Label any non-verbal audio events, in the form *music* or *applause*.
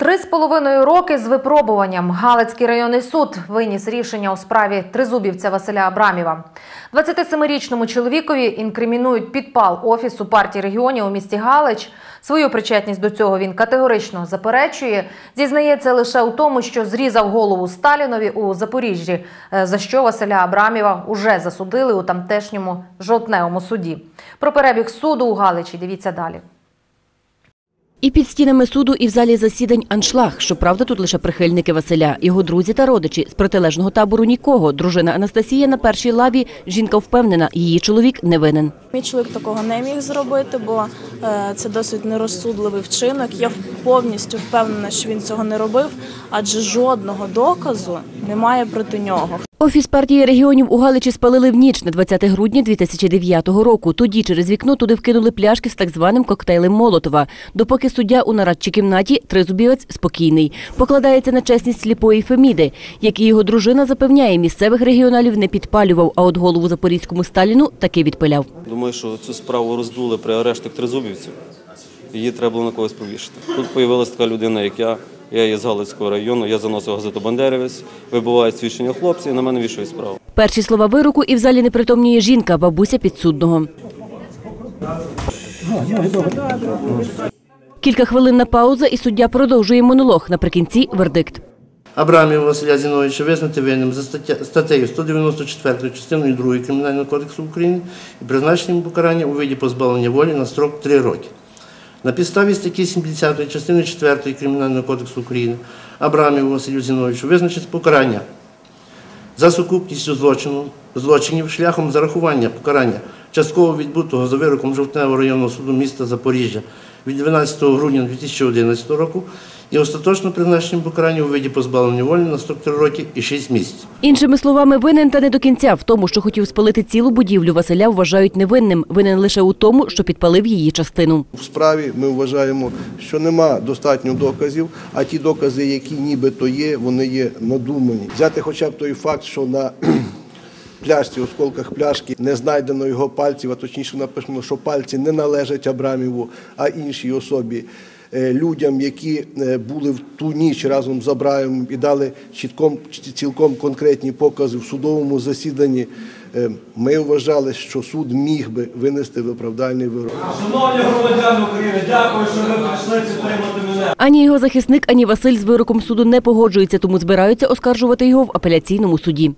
Три з половиною роки з випробуванням Галицький районний суд виніс рішення у справі тризубівця Василя Абрамєва. 27-річному чоловікові інкримінують підпал офісу партії регіонів у місті Галич. Свою причетність до цього він категорично заперечує. Зізнається лише у тому, що зрізав голову Сталінові у Запоріжжі, е, за що Василя Абрамєва уже засудили у тамтешньому жовтневому суді. Про перебіг суду у Галичі дивіться далі. І під стінами суду, і в залі засідань аншлаг. Щоправда, тут лише прихильники Василя, його друзі та родичі. З протилежного табору нікого. Дружина Анастасія на першій лаві. Жінка впевнена, її чоловік не винен. Мій чоловік такого не міг зробити, бо е, це досить нерозсудливий вчинок. Я повністю впевнена, що він цього не робив, адже жодного доказу немає проти нього. Офіс партії регіонів у Галичі спалили в ніч на 20 грудня 2009 року. Тоді через вікно туди вкинули пляшки з так званим коктейлем Молотова. Допоки суддя у нарадчій кімнаті, тризубівець спокійний. Покладається на чесність сліпої Феміди, як і його дружина запевняє, місцевих регіоналів не підпалював, а от голову запорізькому Сталіну таки відпиляв. Думаю, що цю справу роздули при арештах тризубівців. Її треба було на когось повішати. Тут з'явилася така людина, як я. Я є з Галицького району, я заносив газету Бандерівець, вибувають свідчення хлопці і на мене вішають справу. Перші слова вироку і в залі непритомніє жінка, бабуся підсудного. Кілька хвилин на пауза, і суддя продовжує монолог. Наприкінці вердикт. Абрамів Василя Зіновича визнати винним за статтею 194 частиною 2 Кримінального кодексу України і призначенням покарання у виді позбавлення волі на строк 3 роки. На підставі статті 70 частини 4 Кримінального кодексу України Абрамів Василю Зіновичу визначити покарання за сукупністю злочину, злочинів шляхом зарахування покарання частково відбутого за вироком Жовтневого районного суду міста Запоріжжя від 12 грудня 2011 року і остаточно призначенням покарання у виді позбавлення волі на строк 3 роки і 6 місяців. Іншими словами, винен та не до кінця в тому, що хотів спалити цілу будівлю. Василя вважають невинним. Винен лише у тому, що підпалив її частину. В справі ми вважаємо, що нема достатньо доказів, а ті докази, які нібито є, вони є надумані. Взяти хоча б той факт, що на *clears throat* пляшці, осколках пляшки не знайдено його пальців, а точніше написано, що пальці не належать Абраміву, а іншій особі. Е, Людям, які е, були в ту ніч разом з Абрамовим і дали чітком, цілком конкретні покази в судовому засіданні, е, ми вважали, що суд міг би винести виправдальний вирок. Шановні громадяни України, дякую, що ви прийшли підтримати мене. Ані його захисник, ані Василь з вироком суду не погоджуються, тому збираються оскаржувати його в апеляційному суді.